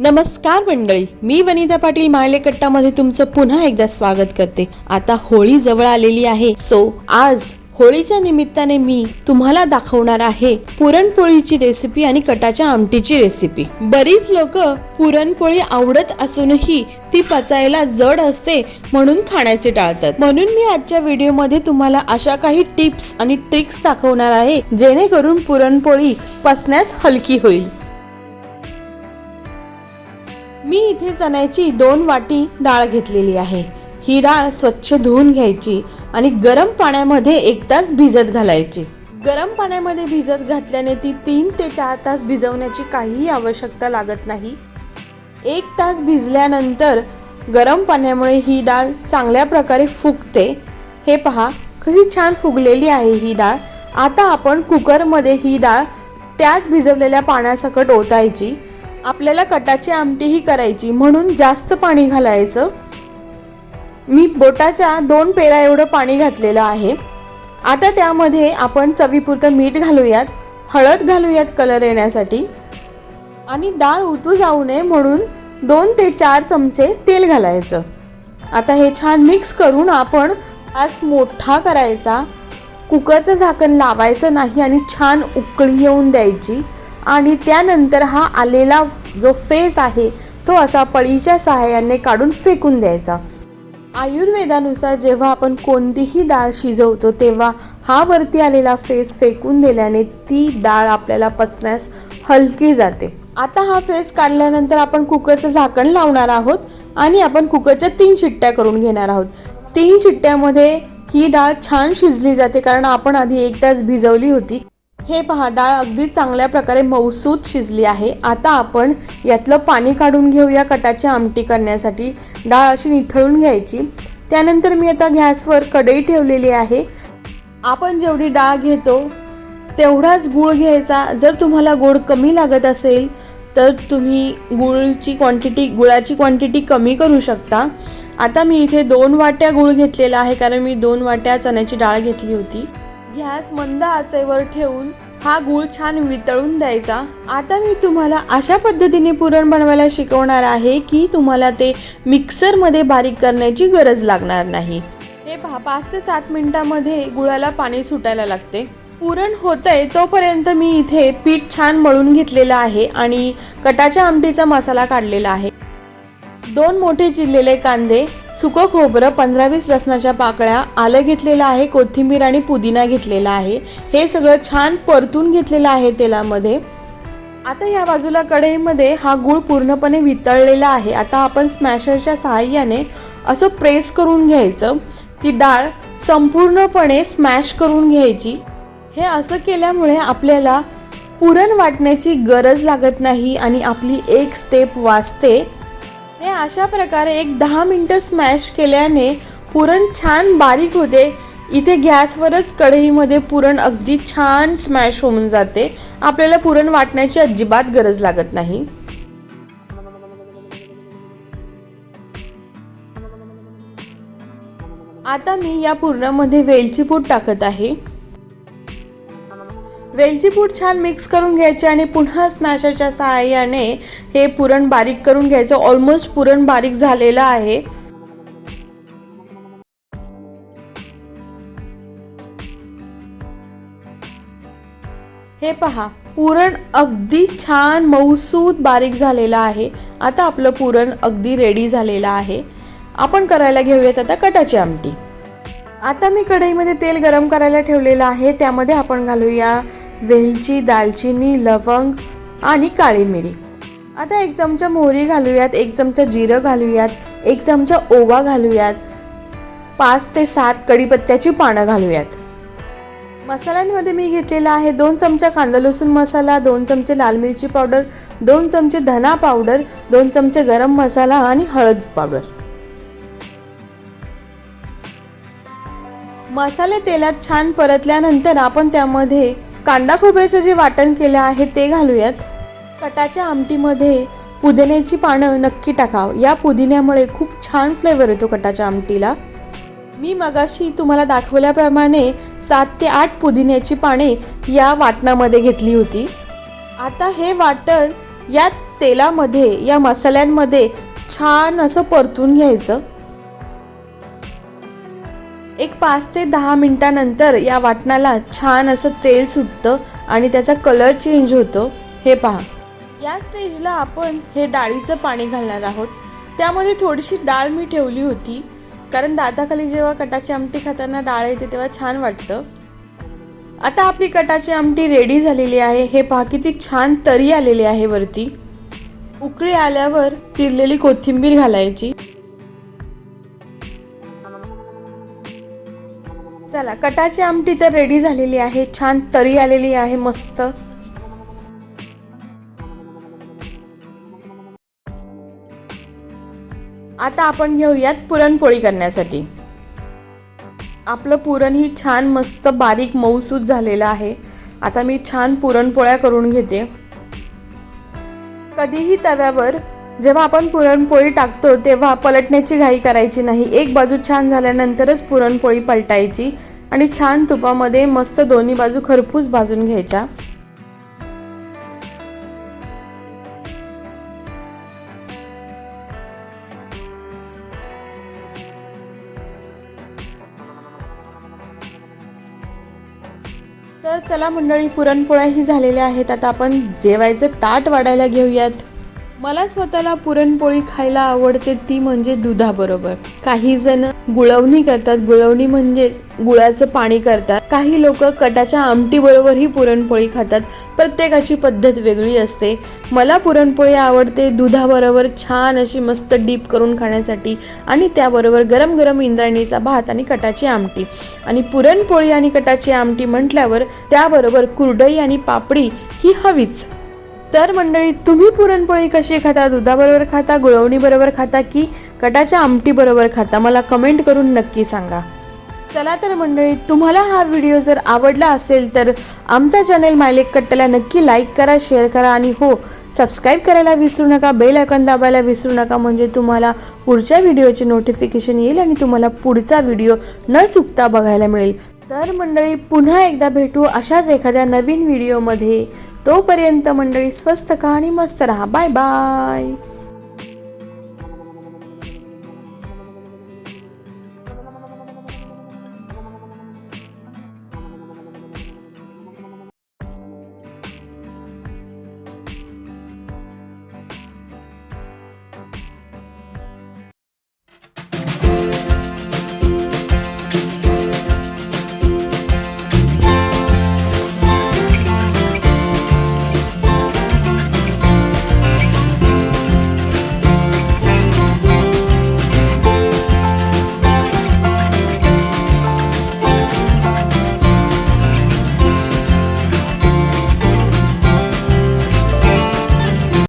नमस्कार मंडळी मी वनिता पाटील मायलेकट्टामध्ये तुमचं पुन्हा एकदा स्वागत करते. आता होळी जवळ आलेली आहे. सो आज होळीच्या निमित्ताने मी तुम्हाला दाखवणार आहे पुरणपोळीची रेसिपी आणि कटाच्या आमटीची रेसिपी बरीच लोक पुरणपोळी आवडत असूनही ती पचायला जड असते म्हणून खाण्याचे टाळतात. म्हणून मी आजच्या व्हिडिओमध्ये तुम्हाला अशा काही टिप्स आणि ट्रिक्स दाखवणार आहे जेणेकरून पुरणपोळी पचण्यास हलकी होईल. मी इथे चण्याची दोन वाटी डाळ घेतलेली आहे. ही डाळ स्वच्छ धुवून घ्यायची आणि गरम पाण्यामध्ये एक तास भिजत घालायची. गरम पाण्यामध्ये भिजत घातल्याने ती तीन ते चार तास भिजवण्याची काहीही आवश्यकता लागत नाही. एक तास भिजल्यानंतर गरम पाण्यामुळे ही डाळ चांगल्या प्रकारे फुगते. हे पहा कशी छान फुगलेली आहे ही डाळ. आता आपण कुकरमध्ये ही डाळ त्याच भिजवलेल्या पाण्यासकट ओतायची. आपल्याला कटाची आमटीही करायची म्हणून जास्त पाणी घालायचं. मी बोटाच्या दोन पेरा एवढं पाणी घातलेलं आहे. आता त्यामध्ये आपण चवीपुरतं मीठ घालूयात हळद घालूयात कलर येण्यासाठी. आणि डाळ उतू जाऊ नये म्हणून दोन ते चार चमचे तेल घालायचं. आता हे छान मिक्स करून आपण गॅस मोठा करायचा. कुकरचं झाकण लावायचं नाही आणि छान उकळी येऊन द्यायची. आणि त्यानंतर हा आलेला जो फेस आहे तो असा पळीच्या सहाय्याने काढून फेकून द्यायचा. आयुर्वेदानुसार जेव्हा आपण कोणतीही डाळ शिजवतो तेव्हा हा वरती आलेला फेस फेकून दिल्याने ती डाळ आपल्याला पचण्यास हलकी जाते. आता हा फेस काढल्यानंतर आपण कुकरचं झाकण लावणार आहोत आणि आपण कुकरच्या तीन शिट्ट्या करून घेणार आहोत. तीन शिट्ट्यामध्ये ही डाळ छान शिजली जाते कारण आपण आधी एक तास भिजवली होती. हे पहा डाळ अगदी चांगल्या प्रकारे मऊसूत शिजली आहे. आता आपण यातलं पाणी काढून घेऊया कटाची आमटी करण्यासाठी. डाळ अशी निथळून घ्यायची. त्यानंतर मी आता गॅसवर कढई ठेवलेली आहे. आपण जेवढी डाळ घेतो तेवढाच गूळ घ्यायचा. जर तुम्हाला गोड कमी लागत असेल तर तुम्ही गुळची क्वांटिटी गुळाची क्वांटिटी कमी करू शकता. आता मी इथे दोन वाट्या गूळ घेतलेला आहे कारण मी दोन वाट्या चण्याची डाळ घेतली होती. गॅस मंद आचेवर ठेवून हा गूळ छान वितळून द्यायचा. आता मी तुम्हाला अशा पद्धतीने पुरण बनवायला शिकवणार आहे की तुम्हाला ते मिक्सरमध्ये बारीक करण्याची गरज लागणार नाही. हे पहा पाच ते सात मिनिटामध्ये गुळाला पाणी सुटायला लागते. पुरण होतंय तोपर्यंत मी इथे पीठ छान मळून घेतलेलं आहे आणि कटाच्या आमटीचा मसाला काढलेला आहे. दोन मोठे चिरलेले कांदे सुकं खोबरं पंधरा वीस लसणाच्या पाकळ्या आलं घेतलेलं आहे कोथिंबीर आणि पुदिना घेतलेला आहे. हे सगळं छान परतून घेतलेलं आहे तेलामध्ये. आता या बाजूला कढईमध्ये हा गूळ पूर्णपणे वितळलेला आहे. आता आपण स्मॅशरच्या सहाय्याने असं प्रेस करून घ्यायचं. ती डाळ संपूर्णपणे स्मॅश करून घ्यायची. हे असं केल्यामुळे आपल्याला पुरण वाटण्याची गरज लागत नाही आणि आपली एक स्टेप वाचते. हे अशा प्रकारे एक दहा मिनटं स्मॅश केल्याने पुरण छान बारीक होते. इथे गॅसवरच कढईमध्ये पुरण अगदी छान स्मॅश होऊन जाते. आपल्याला पुरण वाटण्याची अजिबात गरज लागत नाही. आता मी या पुरणामध्ये वेलची पूड टाकत आहे. वेलची पूड छान मिक्स करून घ्यायची आणि पुन्हा स्मॅशरच्या सहाय्याने हे पुरण बारीक करून घ्यायचं. ऑलमोस्ट पुरण बारीक झालेलं आहे. हे पहा पुरण अगदी छान मऊसूत बारीक झालेलं आहे. आता आपलं पुरण अगदी रेडी झालेलं आहे. आपण करायला घेऊयात आता कटाची आमटी. आता मी कढईमध्ये तेल गरम करायला ठेवलेलं आहे. त्यामध्ये आपण घालूया वेलची दालचिनी लवंग आणि काळी मिरी. आता एक चमचा मोहरी घालूयात एक चमचा जिरं घालूयात एक चमचा ओवा घालूयात पाच ते सात कढीपत्त्याची पानं घालूयात. मसाल्यांमध्ये मी घेतलेला आहे दोन चमचा कांदा लसूण मसाला दोन चमचे लाल मिरची पावडर दोन चमचे धना पावडर दोन चमचे गरम मसाला आणि हळद पावडर. मसाले तेलात छान परतल्यानंतर आपण त्यामध्ये कांदा खोबऱ्याचं जे वाटण केलं आहे ते घालूयात. कटाच्या आमटीमध्ये पुदिन्याची पानं नक्की टाकाव. या पुदिन्यामुळे खूप छान फ्लेवर येतो कटाच्या आमटीला. मी मगाशी तुम्हाला दाखवल्याप्रमाणे सात ते आठ पुदिन्याची पाने या वाटणामध्ये घेतली होती. आता हे वाटण या तेलामध्ये या मसाल्यांमध्ये छान असं परतून घ्यायचं. एक पाच ते दहा मिनटानंतर या वाटणाला छान असं तेल सुटतं आणि त्याचा कलर चेंज होतो. हे पहा. या स्टेजला आपण हे डाळीचं पाणी घालणार आहोत. त्यामध्ये थोडीशी डाळ मी ठेवली होती. कारण दाताखाली जेव्हा कटाची आमटी खाताना डाळ येते तेव्हा छान वाटतं. आता आपली कटाची आमटी रेडी झालेली आहे. हे पहा किती छान तरी आलेली आहे वरती. उकळी आल्यावर चिरलेली कोथिंबीर घालायची. चला कटाची आमटी तर रेडी झालेली आहे. छान तरी आलेली आहे मस्त. आता आपण घेऊयात पुरणपोळी करण्यासाठी. आपलं पुरण ही छान मस्त बारीक मऊसूद झालेलं आहे. आता मी छान पुरणपोळ्या करून घेते. कधीही तव्यावर जेव्हा आपण पुरणपोळी टाकतो तेव्हा पलटण्याची घाई करायची नाही. एक बाजू छान झाल्यानंतरच पुरणपोळी पलटायची. आणि छान तुपामध्ये मस्त दोन्ही बाजू खरपूस भाजून घ्यायच्या. तर चला मंडळी पुरणपोळ्याही झालेल्या आहेत. आता आपण जेवायचं ताट वाढायला घेऊयात. मला स्वतःला पुरणपोळी खायला आवडते ती म्हणजे दुधाबरोबर. काही जण गुळवणी करतात. गुळवणी म्हणजेच गुळाचं पाणी करतात. काही लोक कटाच्या आमटीबरोबरही पुरणपोळी खातात. प्रत्येकाची पद्धत वेगळी असते. मला पुरणपोळी आवडते. दुधाबरोबर छान अशी मस्त डीप करून खाण्यासाठी आणि त्याबरोबर गरम गरम इंद्रायणीचा भात आणि कटाची आमटी. आणि पुरणपोळी आणि कटाची आमटी म्हटल्यावर त्याबरोबर कुरडई आणि पापडी ही हवीच. तर मंडळी तुम्ही पुरणपोळी कशी खाता? दुधाबरोबर खाता गुळवणीबरोबर खाता की कटाच्या आमटीबरोबर खाता? मला कमेंट करून नक्की सांगा. चला तर मंडळी तुम्हाला हा व्हिडिओ जर आवडला असेल तर आमचा चॅनेल मायलेक कट्ट्याला नक्की लाईक करा शेअर करा आणि हो सबस्क्राईब करायला विसरू नका बेल आयकॉन दाबायला विसरू नका म्हणजे तुम्हाला पुढच्या व्हिडिओचे नोटिफिकेशन येईल आणि तुम्हाला पुढचा व्हिडिओ न चुकता बघायला मिळेल. तर मंडळी पुन्हा एकदा भेटू अशाच एखाद्या नवीन व्हिडिओमध्ये. तोपर्यंत मंडळी स्वस्त का आणि मस्त राहा. Bye bye.